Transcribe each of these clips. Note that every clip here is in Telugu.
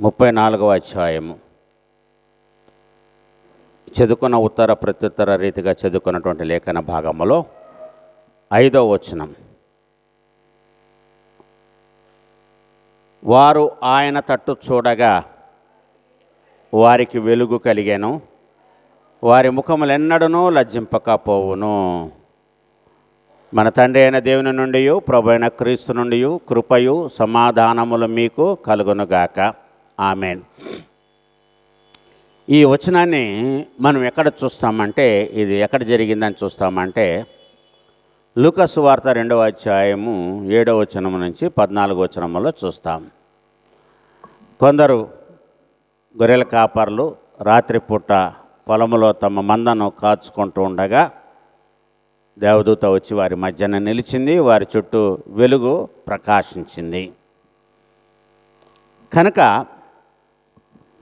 ముప్పై నాలుగవ అధ్యాయము. చదువుకున్న ఉత్తర ప్రత్యుత్తర రీతిగా చదువుకున్నటువంటి లేఖన భాగములో ఐదవ వచనం. వారు ఆయన తట్టు చూడగా వారికి వెలుగు కలిగాను. వారి ముఖములెన్నడనూ లజ్జింపకపోవును. మన తండ్రి అయిన దేవుని నుండి ప్రభు అయిన క్రీస్తు నుండి కృపయు సమాధానములు మీకు కలుగునుగాక. ఆమెన్. ఈ వచనాన్ని మనం ఎక్కడ చూస్తామంటే ఇది ఎక్కడ జరిగిందని చూస్తామంటే లూకస్ వార్త రెండవ అధ్యాయము ఏడవ వచనం నుంచి పద్నాలుగు వచనములో చూస్తాం. కొందరు గొర్రెల కాపర్లు రాత్రిపూట పొలములో తమ మందను కాచుకుంటూ ఉండగా దేవదూత వచ్చి వారి మధ్యన నిలిచింది వారి చుట్టూ వెలుగు ప్రకాశించింది. కనుక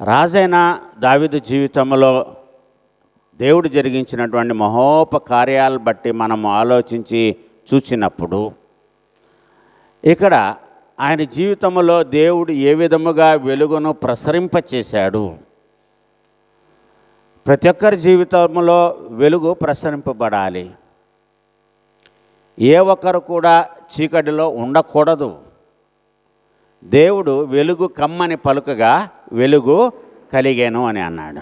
రాజైన దావిదు జీవితంలో దేవుడు జరిగించినటువంటి మహోపకార్యాలు బట్టి మనము ఆలోచించి చూసినప్పుడు ఇక్కడ ఆయన జీవితంలో దేవుడు ఏ విధముగా వెలుగును ప్రసరింపచేశాడు ప్రతి ఒక్కరి జీవితంలో వెలుగు ప్రసరింపబడాలి. ఏ ఒక్కరు కూడా చీకటిలో ఉండకూడదు. దేవుడు వెలుగు కమ్మని పలుకగా వెలుగు కలిగాను అని అన్నాడు.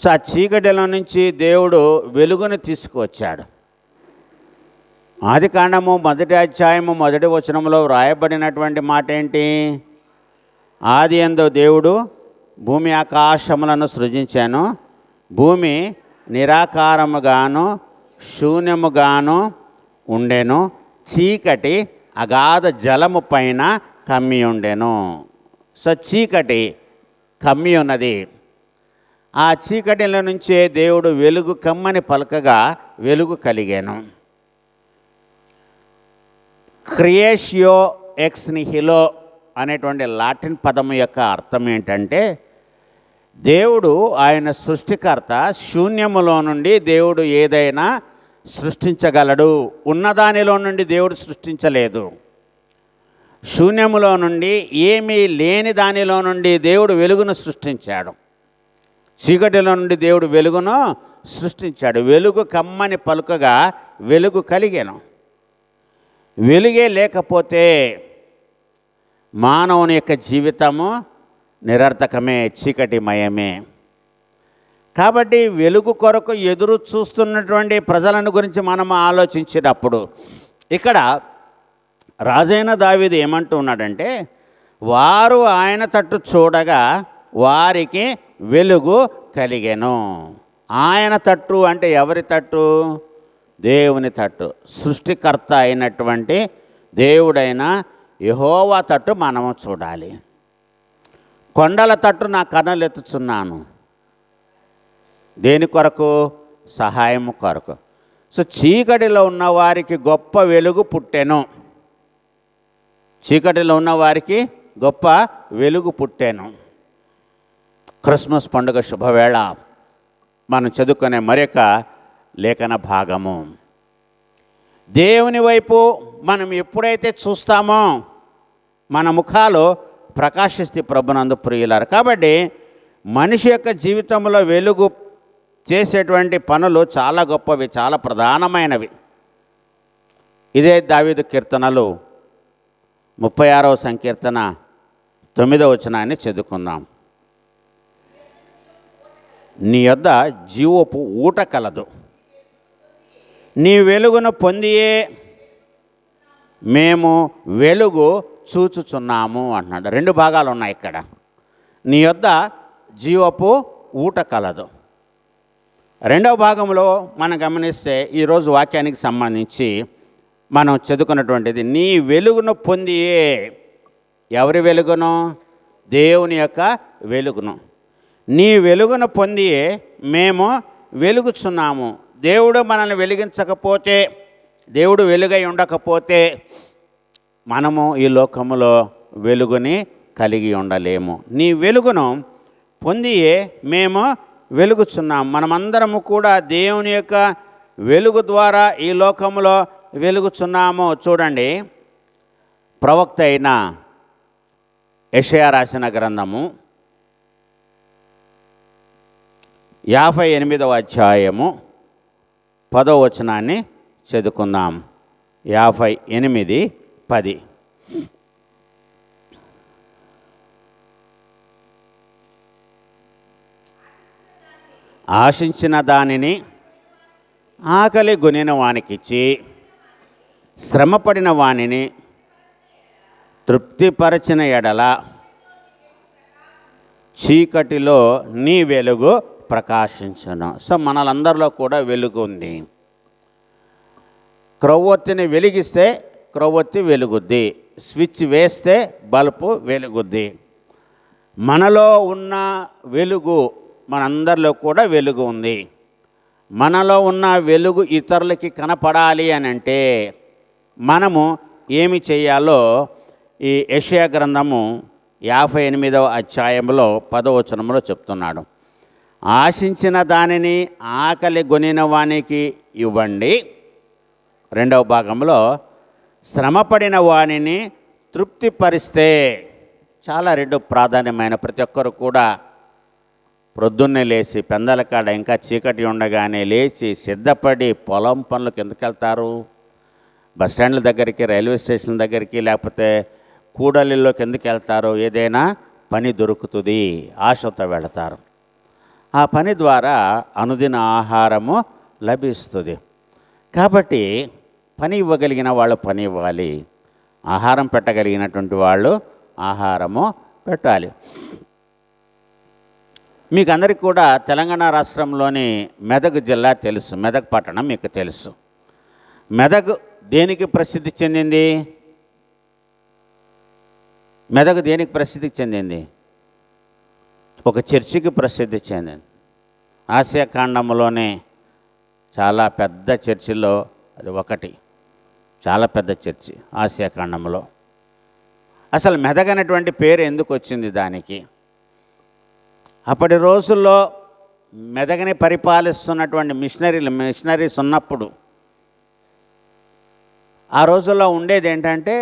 సో ఆ చీకటిలో నుంచి దేవుడు వెలుగును తీసుకువచ్చాడు. ఆది కాండము మొదటి అధ్యాయము మొదటి వచనంలో వ్రాయబడినటువంటి మాట ఏంటి? ఆది ఎందు దేవుడు భూమి ఆకాశములను సృజించాను. భూమి నిరాకారముగాను శూన్యముగాను ఉండెను. చీకటి అగాధ జలము పైన కమ్మి ఉండెను. సో చీకటి కమ్మి ఉన్నది. ఆ చీకటిలో నుంచే దేవుడు వెలుగు కమ్మని పలకగా వెలుగు కలిగాను. క్రియేషియో ఎక్స్ నిహిలో అనేటువంటి లాటిన్ పదము యొక్క అర్థం ఏంటంటే దేవుడు ఆయన సృష్టికర్త శూన్యములో నుండి దేవుడు ఏదైనా సృష్టించగలడు. ఉన్నదానిలో నుండి దేవుడు సృష్టించలేదు. శూన్యములో నుండి ఏమీ లేని దానిలో నుండి దేవుడు వెలుగును సృష్టించాడు. చీకటిలో నుండి దేవుడు వెలుగును సృష్టించాడు. వెలుగు కమ్మని పలుకగా వెలుగు కలిగాను. వెలుగే లేకపోతే మానవుని యొక్క జీవితము నిరర్థకమే చీకటిమయమే. కాబట్టి వెలుగు కొరకు ఎదురు చూస్తున్నటువంటి ప్రజలను గురించి మనం ఆలోచించేటప్పుడు ఇక్కడ రాజైన దావీదు ఏమంటూ ఉన్నాడంటే వారు ఆయన తట్టు చూడగా వారికి వెలుగు కలిగెను. ఆయన తట్టు అంటే ఎవరి తట్టు? దేవుని తట్టు. సృష్టికర్త అయినటువంటి దేవుడైన యహోవా తట్టు మనము చూడాలి. కొండల తట్టు నా కన్నులు ఎత్తుచున్నాను దేని కొరకు? సహాయం కొరకు. సో చీకటిలో ఉన్న వారికి గొప్ప వెలుగు పుట్టెను. చీకటిలో ఉన్న వారికి గొప్ప వెలుగు పుట్టెను. క్రిస్మస్ పండుగ శుభవేళ. మనం చదువుకునే మరొక లేఖన భాగము. దేవుని వైపు మనం ఎప్పుడైతే చూస్తామో మన ముఖాలు ప్రకాశిస్తే ప్రభునందు ప్రియులారు. కాబట్టి మనిషి యొక్క జీవితంలో వెలుగు చేసేటువంటి పనులు చాలా గొప్పవి చాలా ప్రధానమైనవి. ఇదే దావిదు కీర్తనలు ముప్పై ఆరవ సంకీర్తన తొమ్మిదవ వచనాన్ని చదువుకుందాం. నీ యొద్ద జీవపు ఊట కలదు. నీ వెలుగును పొందియే మేము వెలుగు చూచుచున్నాము అంటున్నాడు. రెండు భాగాలు ఉన్నాయి ఇక్కడ. నీ యొద్ద జీవపు ఊట కలదు. రెండవ భాగంలో మనం గమనిస్తే ఈరోజు వాక్యానికి సంబంధించి మనం చదువుకున్నటువంటిది నీ వెలుగును పొందియే ఎవరి వెలుగును? దేవుని యొక్క వెలుగును. నీ వెలుగును పొందియే మేము వెలుగుచున్నాము. దేవుడు మనల్ని వెలిగించకపోతే దేవుడు వెలుగై ఉండకపోతే మనము ఈ లోకములో వెలుగుని కలిగి ఉండలేము. నీ వెలుగును పొందియే మేము వెలుగుచున్నాం. మనమందరము కూడా దేవుని యొక్క వెలుగు ద్వారా ఈ లోకంలో వెలుగుచున్నాము. చూడండి ప్రవక్త అయిన యషయా రాసిన గ్రంథము యాభై ఎనిమిదవ అధ్యాయము పదో వచనాన్ని చదువుకుందాం. యాభై ఎనిమిది పది. ఆశించిన దానిని ఆకలి గొనిన వానికిచ్చి శ్రమపడిన వానిని తృప్తిపరచిన ఎడల చీకటిలో నీ వెలుగు ప్రకాశించను. సో మనలందరిలో కూడా వెలుగు ఉంది. క్రొవ్వొత్తిని వెలిగిస్తే క్రొవ్వొత్తి వెలుగుద్ది. స్విచ్ వేస్తే బల్బు వెలుగుద్ది. మనలో ఉన్న వెలుగు మనందరిలో కూడా వెలుగు ఉంది. మనలో ఉన్న వెలుగు ఇతరులకి కనపడాలి అని అంటే మనము ఏమి చేయాలో ఈ యెషయా గ్రంథము యాభై ఎనిమిదవ అధ్యాయంలో పదవచనంలో చెప్తున్నాడు. ఆశించిన దానిని ఆకలి గొనిన వానికి ఇవ్వండి. రెండవ భాగంలో శ్రమపడిన వానిని తృప్తిపరిస్తే చాలా రెండు ప్రాధాన్యమైన ప్రతి ఒక్కరు కూడా ప్రొద్దున్నే లేచి పెందల కాడ ఇంకా చీకటి ఉండగానే లేచి సిద్ధపడి పొలం పనులకు ఎందుకు వెళ్తారు బస్ స్టాండ్ల దగ్గరికి రైల్వే స్టేషన్ దగ్గరికి లేకపోతే కూడలిలోకి ఎందుకు వెళ్తారు ఏదైనా పని దొరుకుతుంది. ఆశతో వెళతారు. ఆ పని ద్వారా అనుదిన ఆహారము లభిస్తుంది. కాబట్టి పని ఇవ్వగలిగిన వాళ్ళు పని ఇవ్వాలి. ఆహారం పెట్టగలిగినటువంటి వాళ్ళు ఆహారము పెట్టాలి. మీకు అందరికీ కూడా తెలంగాణ రాష్ట్రంలోని మెదక్ జిల్లా తెలుసు మెదక్ పట్టణం మీకు తెలుసు. మెదక్ దేనికి ప్రసిద్ధి చెందింది? మెదక్ దేనికి ప్రసిద్ధి చెందింది? ఒక చర్చికి ప్రసిద్ధి చెందింది. ఆసియా ఖండంలోనే చాలా పెద్ద చర్చిలో అది ఒకటి. చాలా పెద్ద చర్చి ఆసియా ఖండంలో. అసలు మెదక్ అనేటువంటి పేరు ఎందుకు వచ్చింది దానికి? అప్పటి రోజుల్లో మెదగని పరిపాలిస్తున్నటువంటి మిషనరీలు మిషనరీస్ ఉన్నప్పుడు ఆ రోజుల్లో ఉండేది ఏంటంటే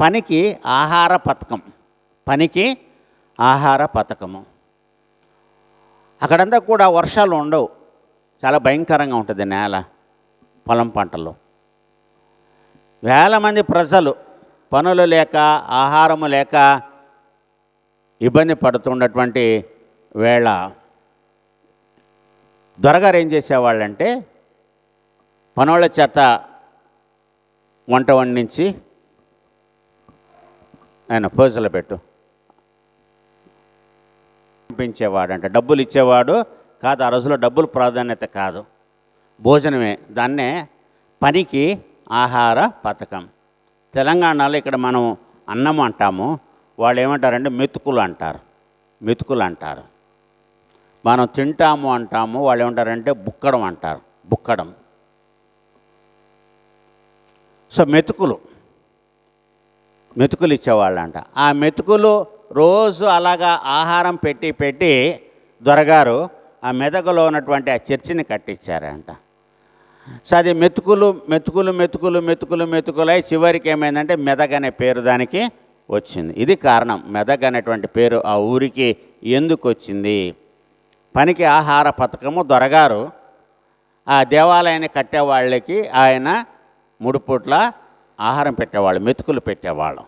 పనికి ఆహార పథకం పనికి ఆహార పథకము. అక్కడంతా కూడా వర్షాలు ఉండవు. చాలా భయంకరంగా ఉంటుంది నేల పొలం పంటలు. వేల మంది ప్రజలు పనులు లేక ఆహారము లేక ఇబ్బంది పడుతున్నటువంటి వేళ దొరగారు ఏం చేసేవాళ్ళంటే పనోళ్ళ చేత వంట వండించి ఆయన పూజలు పెట్టు. పంపించేవాడు అంటే డబ్బులు ఇచ్చేవాడు కాదు ఆ రోజుల్లో డబ్బులు ప్రాధాన్యత కాదు. భోజనమే. దాన్నే పనికి ఆహార పథకం. తెలంగాణలో ఇక్కడ మనం అన్నం అంటాము. వాళ్ళు ఏమంటారంటే మెతుకులు అంటారు మెతుకులు అంటారు మనం తింటాము అంటాము వాళ్ళు ఏమంటారంటే బుక్కడం అంటారు. బుక్కడం. సో మెతుకులు. మెతుకులు ఇచ్చేవాళ్ళంట. ఆ మెతుకులు రోజు అలాగా ఆహారం పెట్టి పెట్టి దొరగారు ఆ మెదకులో ఉన్నటువంటి ఆ చర్చిని కట్టించారంట. సో అది మెతుకులు మెతుకులు మెతుకులు మెతుకులు మెతుకులై చివరికి ఏమైందంటే మెదక్ అనే పేరు దానికి వచ్చింది. ఇది కారణం. మెదక్ అనేటువంటి పేరు ఆ ఊరికి ఎందుకు వచ్చింది? పనికి ఆహార పథకము దొరగారు. ఆ దేవాలయాన్ని కట్టేవాళ్ళకి ఆయన ముడుపుట్ల ఆహారం పెట్టేవాళ్ళు మెతుకులు పెట్టేవాళ్ళం.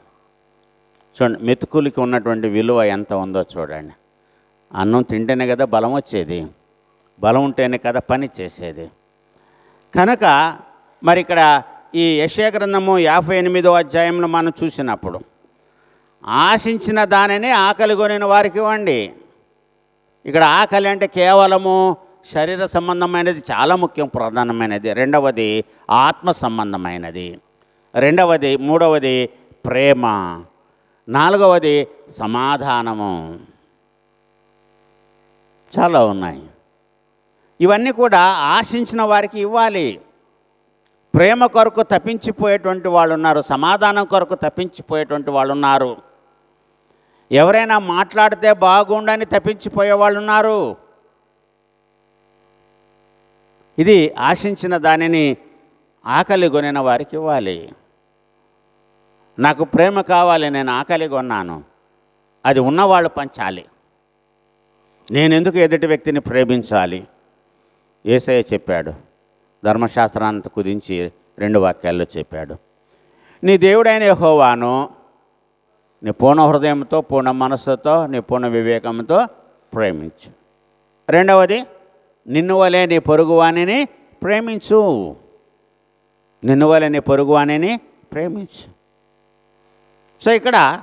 చూడండి మెతుకులకి ఉన్నటువంటి విలువ ఎంత ఉందో చూడండి. అన్నం తింటేనే కదా బలం వచ్చేది. బలం ఉంటేనే కదా పని చేసేది. కనుక మరి ఇక్కడ ఈ యశగ్రంథము యాభై ఎనిమిదో అధ్యాయంలో మనం చూసినప్పుడు ఆశించిన దానిని ఆకలి కొనిన వారికి ఇవ్వండి. ఇక్కడ ఆకలి అంటే కేవలము శరీర సంబంధమైనది చాలా ముఖ్యం ప్రధానమైనది. రెండవది ఆత్మ సంబంధమైనది. రెండవది మూడవది ప్రేమ. నాలుగవది సమాధానము. చాలా ఉన్నాయి. ఇవన్నీ కూడా ఆశించిన వారికి ఇవ్వాలి. ప్రేమ కొరకు తప్పించిపోయేటువంటి వాళ్ళు ఉన్నారు సమాధానం కొరకు తప్పించిపోయేటువంటి వాళ్ళు ఉన్నారు. ఎవరైనా మాట్లాడితే బాగుండని తప్పించిపోయే వాళ్ళు ఉన్నారు. ఇది ఆశించిన దానిని ఆకలి కొనిన వారికి ఇవ్వాలి. నాకు ప్రేమ కావాలి నేను ఆకలి కొన్నాను. అది ఉన్నవాళ్ళు పంచాలి. నేను ఎందుకు ఎదుటి వ్యక్తిని ప్రేమించాలి? ఏసయ్య చెప్పాడు. ధర్మశాస్త్రాన్ని కుదించి రెండు వాక్యాల్లో చెప్పాడు. నీ దేవుడైన యహోవాను నీ పూర్ణ హృదయంతో పూర్ణ మనస్సుతో నీ పూర్ణ వివేకంతో ప్రేమించు. రెండవది నిన్ను వలె నీ పొరుగువాణిని ప్రేమించు. నిన్ను వలె నీ పొరుగువాణిని ప్రేమించు. సో ఇక్కడ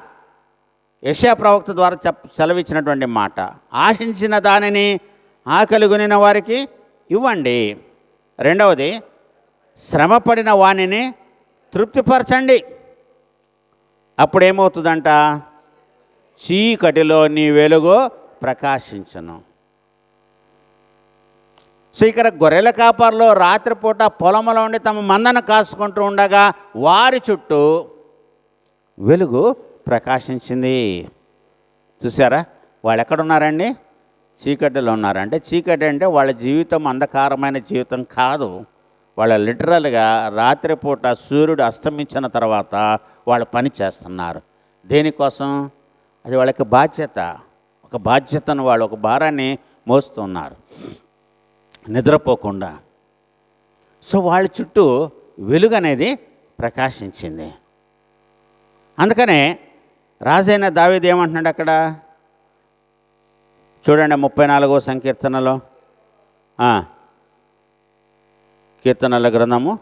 యశా ప్రవక్త ద్వారా చెప్ సెలవిచ్చినటువంటి మాట ఆశించిన దానిని ఆకలిగొనిన వారికి ఇవ్వండి. రెండవది శ్రమపడిన వాణిని తృప్తిపరచండి. అప్పుడేమవుతుందంట? చీకటిలో నీ వెలుగు ప్రకాశించను. సో ఇక్కడ గొర్రెల కాపర్లో రాత్రిపూట పొలంలో ఉండి తమ మందను కాసుకుంటూ ఉండగా వారి చుట్టూ వెలుగు ప్రకాశించింది. చూసారా వాళ్ళు ఎక్కడున్నారండి చీకటిలో ఉన్నారంటే చీకటి అంటే వాళ్ళ జీవితం అంధకారమైన జీవితం కాదు. వాళ్ళ లిటరల్గా రాత్రిపూట సూర్యుడు అస్తమించిన తర్వాత వాళ్ళు పని చేస్తున్నారు. దేనికోసం? అది వాళ్ళకి బాధ్యత. ఒక బాధ్యతను వాళ్ళు ఒక భారాన్ని మోస్తున్నారు. నిద్రపోకుండా. సో వాళ్ళ చుట్టూ వెలుగు అనేది ప్రకాశించింది. అందుకనే రాజైన దావేది ఏమంటున్నాడు అక్కడ? చూడండి ముప్పై నాలుగో సంకీర్తనలో. కీర్తనల గ్రంథము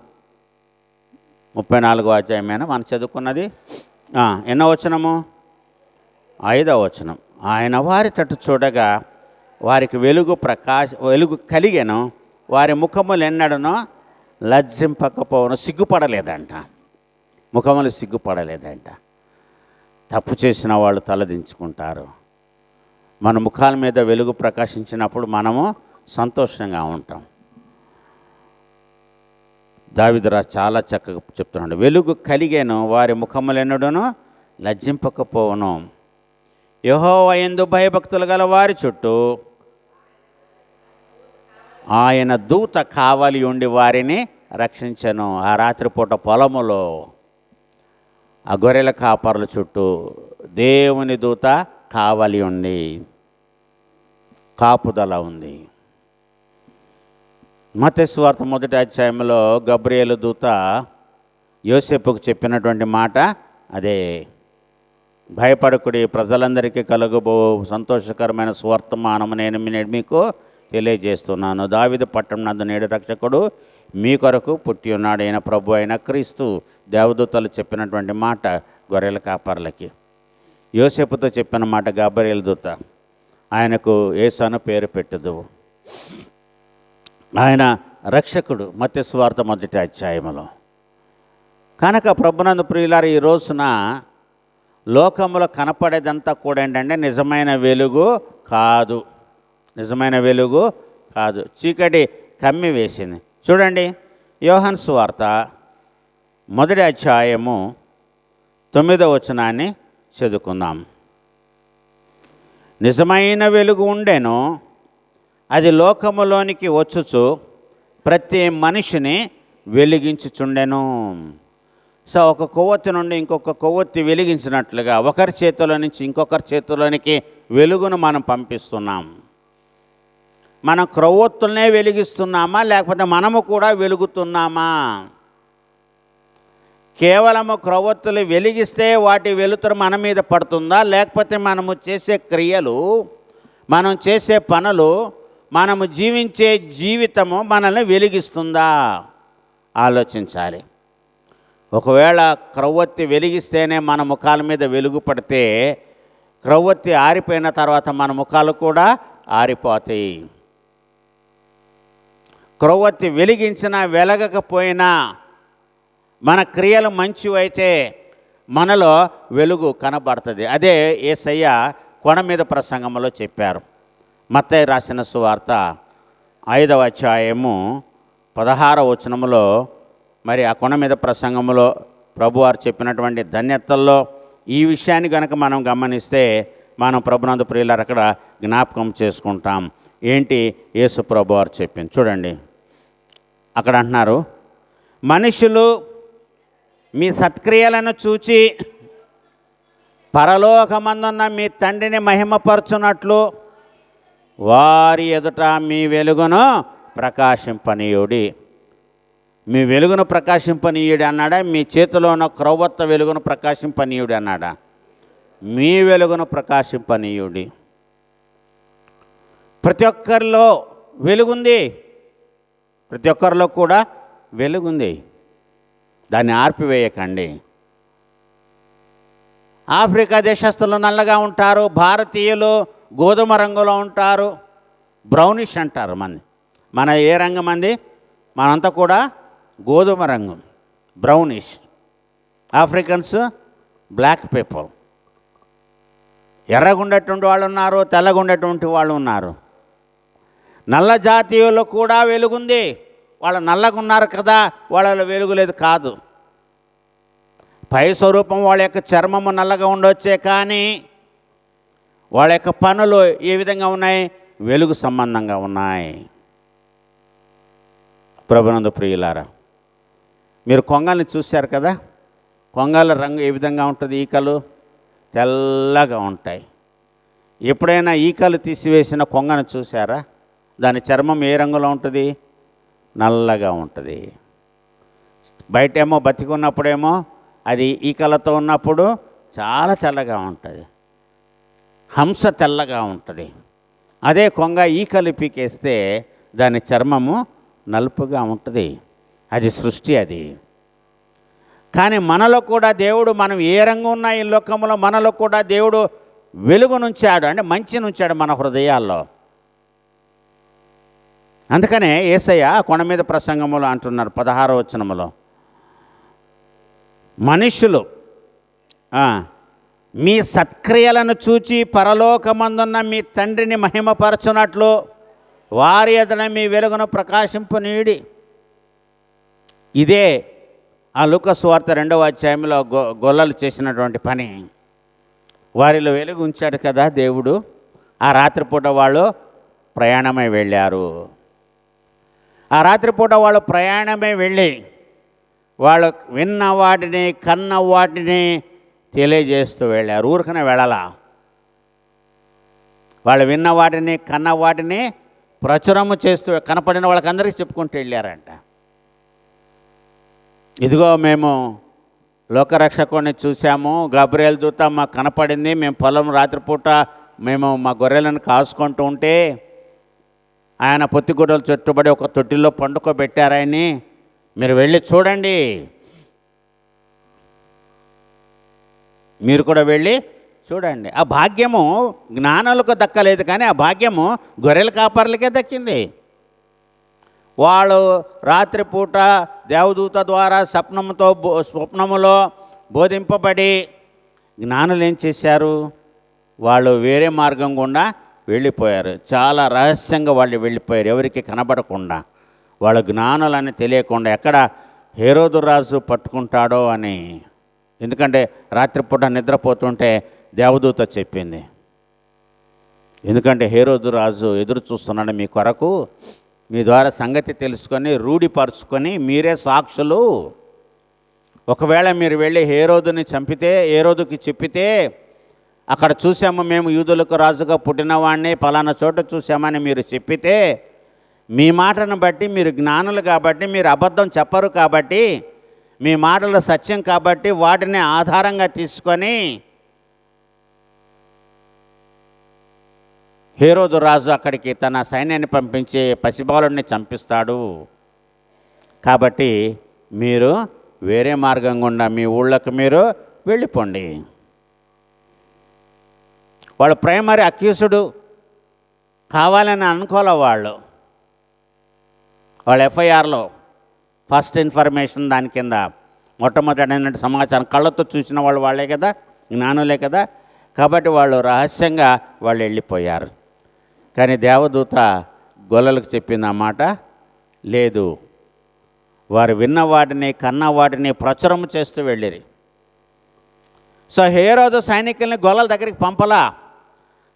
ముప్పై నాలుగో అధ్యాయమైన? మనం చదువుకున్నది. ఎన్నో వచనము? ఐదవ వచనం. ఆయన వారి తట్టు చూడగా వారికి వెలుగు ప్రకాశ వెలుగు కలిగెను వారి ముఖములు ఎన్నడనో లజ్జింపకపోవను సిగ్గుపడలేదంట. ముఖములు సిగ్గుపడలేదంట. తప్పు చేసిన వాళ్ళు తలదించుకుంటారు. మన ముఖాల మీద వెలుగు ప్రకాశించినప్పుడు మనము సంతోషంగా ఉంటాం. దావిదరా చాలా చక్కగా చెప్తున్నాడు. వెలుగు కలిగేను వారి ముఖములెన్నడను లజ్జింపకపోవను. యహోవ ఎందు భయభక్తులు గల వారి చుట్టూ ఆయన దూత కావలి ఉండి వారిని రక్షించను. ఆ రాత్రిపూట పొలములో ఆ గొర్రెల కాపర్ల చుట్టూ దేవుని దూత కావలి ఉండి కాపుదల ఉంది. మతస్వార్త మొదటి అధ్యాయంలో గబ్రియలు దూత యోసేపుకు చెప్పినటువంటి మాట అదే. భయపడకుడి ప్రజలందరికీ కలుగుబో సంతోషకరమైన స్వర్తమానము నేను మీకు తెలియజేస్తున్నాను. దావిద పట్టణం నందు నేడు రక్షకుడు మీ కొరకు పుట్టి ఉన్నాడు. అయిన ప్రభు అయిన క్రీస్తు దేవదూతలు చెప్పినటువంటి మాట గొర్రెల కాపర్లకి. యోసేపుతో చెప్పిన మాట గాబరియల దూత. ఆయనకు ఏసాను పేరు పెట్టదు. ఆయన రక్షకుడు మత్స్వార్త మొదటి అధ్యాయములో. కనుక ప్రభునందు ప్రియులారు ఈ రోజున లోకంలో కనపడేదంతా కూడా ఏంటంటే నిజమైన వెలుగు కాదు. నిజమైన వెలుగు కాదు. చీకటి కమ్మి వేసింది. చూడండి యోహన్ సువార్త మొదటి అధ్యాయము తొమ్మిదో వచనాన్ని చదువుకుందాం. నిజమైన వెలుగు ఉండెను అది లోకములోనికి వచ్చుచు ప్రతి మనిషిని వెలిగించుచుండెను. సో ఒక కొవ్వొత్తి నుండి ఇంకొక కొవ్వొత్తి వెలిగించినట్లుగా ఒకరి చేతిలో నుంచి ఇంకొకరి చేతిలోనికి వెలుగును మనం పంపిస్తున్నాం. మనం క్రొవ్వొత్తులనే వెలిగిస్తున్నామా లేకపోతే మనము కూడా వెలుగుతున్నామా? కేవలము క్రొవ్వొత్తులు వెలిగిస్తే వాటి వెలుతురు మన మీద పడుతుందా? లేకపోతే మనము చేసే క్రియలు మనం చేసే పనులు మనము జీవించే జీవితము మనల్ని వెలిగిస్తుందా? ఆలోచించాలి. ఒకవేళ క్రొవ్వొత్తి వెలిగిస్తేనే మన ముఖాల మీద వెలుగు పడితే క్రొవ్వొత్తి ఆరిపోయిన తర్వాత మన ముఖాలు కూడా ఆరిపోతాయి. క్రొవ్వొత్తి వెలిగించినా వెలగకపోయినా మన క్రియలు మంచివైతే మనలో వెలుగు కనబడుతుంది. అదే ఏసయ్య కొన మీద ప్రసంగంలో చెప్పారు. మత్తయ్య రాసిన సువార్త ఐదవ అధ్యాయము పదహార వచనములో మరి ఆ కొన మీద ప్రసంగంలో ప్రభువారు చెప్పినటువంటి ధన్యతల్లో ఈ విషయాన్ని కనుక మనం గమనిస్తే మనం ప్రభునందు ప్రియులారు అక్కడ జ్ఞాపకం చేసుకుంటాం. ఏంటి? యేసు ప్రభువారు చెప్పింది. చూడండి. అక్కడ అంటున్నారు మనుషులు మీ సత్క్రియలను చూచి పరలోకమందున్న మీ తండ్రిని మహిమపరచునట్లు వారి ఎదుట మీ వెలుగును ప్రకాశింపనీయుడి. మీ వెలుగును ప్రకాశింపనీయుడి అన్నాడా? మీ చేతిలో ఉన్న క్రౌవత్త వెలుగును ప్రకాశింపనీయుడి అన్నాడా? మీ వెలుగును ప్రకాశింపనీయుడి. ప్రతి ఒక్కరిలో వెలుగుంది. ప్రతి ఒక్కరిలో కూడా వెలుగుంది. దాన్ని ఆర్పివేయకండి. ఆఫ్రికా దేశస్తులు నల్లగా ఉంటారు భారతీయులు గోధుమ రంగులో ఉంటారు బ్రౌనిష్ అంటారు మంది మన ఏ రంగు మంది మనంతా కూడా గోధుమ రంగు బ్రౌనిష్. Africans black people. ఎర్రగుండేటువంటి వాళ్ళు ఉన్నారు తెల్లగుండేటువంటి వాళ్ళు ఉన్నారు. నల్ల జాతీయులు కూడా వెలుగుంది. వాళ్ళు నల్లగా ఉన్నారు కదా వాళ్ళలో వెలుగు లేదు కాదు. పై స్వరూపం వాళ్ళ యొక్క చర్మము నల్లగా ఉండొచ్చే కానీ వాళ్ళ యొక్క పనులు ఏ విధంగా ఉన్నాయి? వెలుగు సంబంధంగా ఉన్నాయి. ప్రభునంద ప్రియులారా మీరు కొంగల్ని చూశారు కదా? కొంగల రంగు ఏ విధంగా ఉంటుంది? ఈకలు తెల్లగా ఉంటాయి. ఎప్పుడైనా ఈకలు తీసివేసిన కొంగను చూసారా దాని చర్మం ఏ రంగులో ఉంటుంది? నల్లగా ఉంటుంది. బయటేమో బతికున్నప్పుడేమో అది ఈకలతో ఉన్నప్పుడు చాలా తెల్లగా ఉంటుంది. హంస తెల్లగా ఉంటుంది. అదే కొంగ ఈకలు పీకేస్తే దాని చర్మము నలుపుగా ఉంటుంది. అది సృష్టి అది. కానీ మనలో కూడా దేవుడు మనం ఏ రంగు ఉన్న ఈ లోకంలో మనలో కూడా దేవుడు వెలుగు నుంచాడు. అంటే మంచి నుంచాడు మన హృదయాల్లో. అందుకనే ఏసయ్య కొండ మీద ప్రసంగములు అంటున్నారు పదహారో వచనములో. మనుషులు మీ సత్క్రియలను చూచి పరలోకమందున్న మీ తండ్రిని మహిమపరచునట్లు వారి అతను మీ వెలుగును ప్రకాశింపనీయుడి ఇదే ఆ లూకస్ వార్త రెండవ అధ్యాయంలో గొ గొల్లలు చేసినటువంటి పని. వారిలో వెలుగు ఉంచాడు కదా దేవుడు. ఆ రాత్రిపూట వాళ్ళు ప్రయాణమై వెళ్ళారు. ఆ రాత్రిపూట వాళ్ళు ప్రయాణమే వెళ్ళి వాళ్ళు విన్న వాటిని కన్న వాటిని తెలియజేస్తూ వెళ్ళారు. ఊరికనే వెళ్ళలా? వాళ్ళు విన్న వాటిని కన్న వాటిని ప్రచురము చేస్తూ కనపడిన వాళ్ళకందరికీ చెప్పుకుంటూ వెళ్ళారంట. ఇదిగో మేము లోకరక్షకుని చూసాము గబ్రియల్ దూత మాకు కనపడింది మేము పొలం రాత్రిపూట మేము మా గొర్రెలను కాసుకుంటూ ఉంటే ఆయన పొత్తిగూడలు చుట్టుబడి ఒక తొట్టిలో పండుకోబెట్టారని మీరు వెళ్ళి చూడండి. మీరు కూడా వెళ్ళి చూడండి. ఆ భాగ్యము జ్ఞానులకు దక్కలేదు కానీ ఆ భాగ్యము గొర్రెల కాపర్లకే దక్కింది. వాళ్ళు రాత్రిపూట దేవదూత ద్వారా స్వప్నముతో బో- స్వప్నములో బోధింపబడి జ్ఞానులు ఏం చేశారు? వాళ్ళు వేరే మార్గం గుండా వెళ్ళిపోయారు. చాలా రహస్యంగా వాళ్ళు వెళ్ళిపోయారు. ఎవరికి కనబడకుండా వాళ్ళ జ్ఞానులని తెలియకుండా ఎక్కడ హేరోదు రాజు పట్టుకుంటాడో అని. ఎందుకంటే రాత్రిపూట నిద్రపోతుంటే దేవదూత చెప్పింది. ఎందుకంటే హేరోదు రాజు ఎదురు చూస్తున్నాడు మీ కొరకు మీ ద్వారా సంగతి తెలుసుకొని రూఢిపరుచుకొని మీరే సాక్షులు. ఒకవేళ మీరు వెళ్ళి హేరోదుని చంపితే హేరోదుకి చెప్పితే అక్కడ చూసాము మేము యూదులకు రాజుగా పుట్టినవాడిని పలానా చోట చూసామని మీరు చెప్పితే మీ మాటను బట్టి మీరు జ్ఞానులు కాబట్టి మీరు అబద్ధం చెప్పరు కాబట్టి మీ మాటలు సత్యం కాబట్టి వాటిని ఆధారంగా తీసుకొని హేరోదు రాజు అక్కడికి తన సైన్యాన్ని పంపించి పసిబాలుడిని చంపిస్తాడు. కాబట్టి మీరు వేరే మార్గం గుండా మీ ఊళ్ళకు మీరు వెళ్ళిపోండి. వాళ్ళు ప్రైమరీ అక్యూసుడు కావాలని అనుకోలే వాళ్ళు. వాళ్ళ ఎఫ్ఐఆర్లో ఫస్ట్ ఇన్ఫర్మేషన్ దాని కింద మొట్టమొదటి సమాచారం కళ్ళతో చూసిన వాళ్ళు వాళ్ళే కదా జ్ఞానులే కదా. కాబట్టి వాళ్ళు రహస్యంగా వాళ్ళు వెళ్ళిపోయారు. కానీ దేవదూత గొల్లలకు చెప్పింది ఆ మాట లేదు వారు విన్న వాటిని కన్న వాటిని ప్రచురం చేస్తూ వెళ్ళిరి. సో హేరోదు సైనికుల్ని గొల్లల దగ్గరికి పంపలా.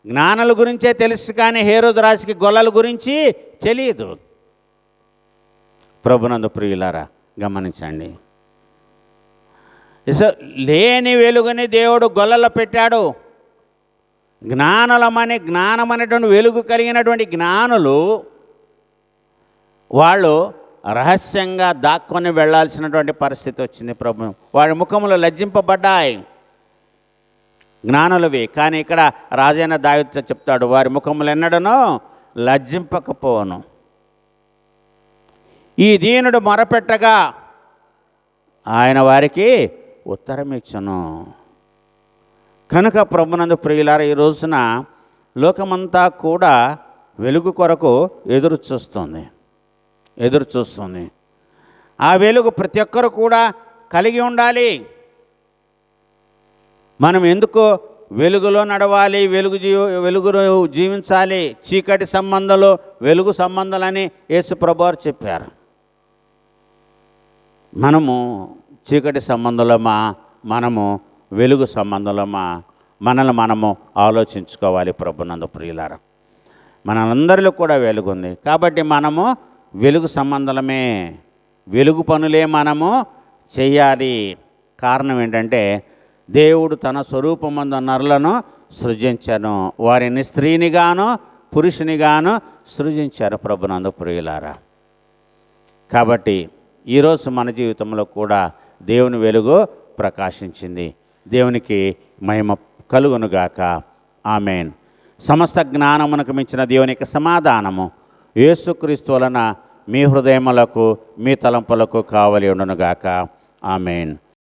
జ్ఞానుల గురించే తెలుసు కానీ హేరోదు గొల్లల గురించి తెలియదు. ప్రభునందు ప్రియులారా గమనించండి. లేని వెలుగుని దేవుడు గొల్లలో పెట్టాడు. జ్ఞానులమని జ్ఞానమనేటువంటి వెలుగు కలిగినటువంటి జ్ఞానులు వాళ్ళు రహస్యంగా దాక్కొని వెళ్ళాల్సినటువంటి పరిస్థితి వచ్చింది ప్రభు. వాడి ముఖములు లజ్జింపబడ్డాయి. జ్ఞానులవి. కానీ ఇక్కడ రాజైన దాయుత చెప్తాడు వారి ముఖములు ఎన్నడనో లజ్జింపకపోను ఈ దీనుడు మొరపెట్టగా ఆయన వారికి ఉత్తరం ఇచ్చను కనుక ప్రభునందు ప్రియులార ఈ రోజున లోకమంతా కూడా వెలుగు కొరకు ఎదురు చూస్తుంది. ఎదురు చూస్తుంది. ఆ వెలుగు ప్రతి ఒక్కరు కూడా కలిగి ఉండాలి. మనం ఎందుకు వెలుగులో నడవాలి వెలుగు జీ వెలుగులో జీవించాలి చీకటి సంబంధాలు వెలుగు సంబంధాలని యేసు ప్రభువారు చెప్పారు. మనము చీకటి సంబంధులమా మనము వెలుగు సంబంధులమా మనల్ని మనము ఆలోచించుకోవాలి ప్రభునందు ప్రియులార. మనందరిలో కూడా వెలుగుంది. కాబట్టి మనము వెలుగు సంబంధాలమే వెలుగు పనులే మనము చేయాలి. కారణం ఏంటంటే దేవుడు తన స్వరూపమందు నరులను సృజించను. వారిని స్త్రీనిగాను పురుషునిగాను సృజించారు ప్రభునందు ప్రియులారా. కాబట్టి ఈరోజు మన జీవితంలో కూడా దేవుని వెలుగు ప్రకాశించింది. దేవునికి మహిమ కలుగునుగాక. ఆమెన్. సమస్త జ్ఞానమునకు మించిన దేవుని యొక్క సమాధానము యేసుక్రీస్తు వలన మీ హృదయములకు మీ తలంపులకు కావలి ఉండునుగాక. ఆమెన్.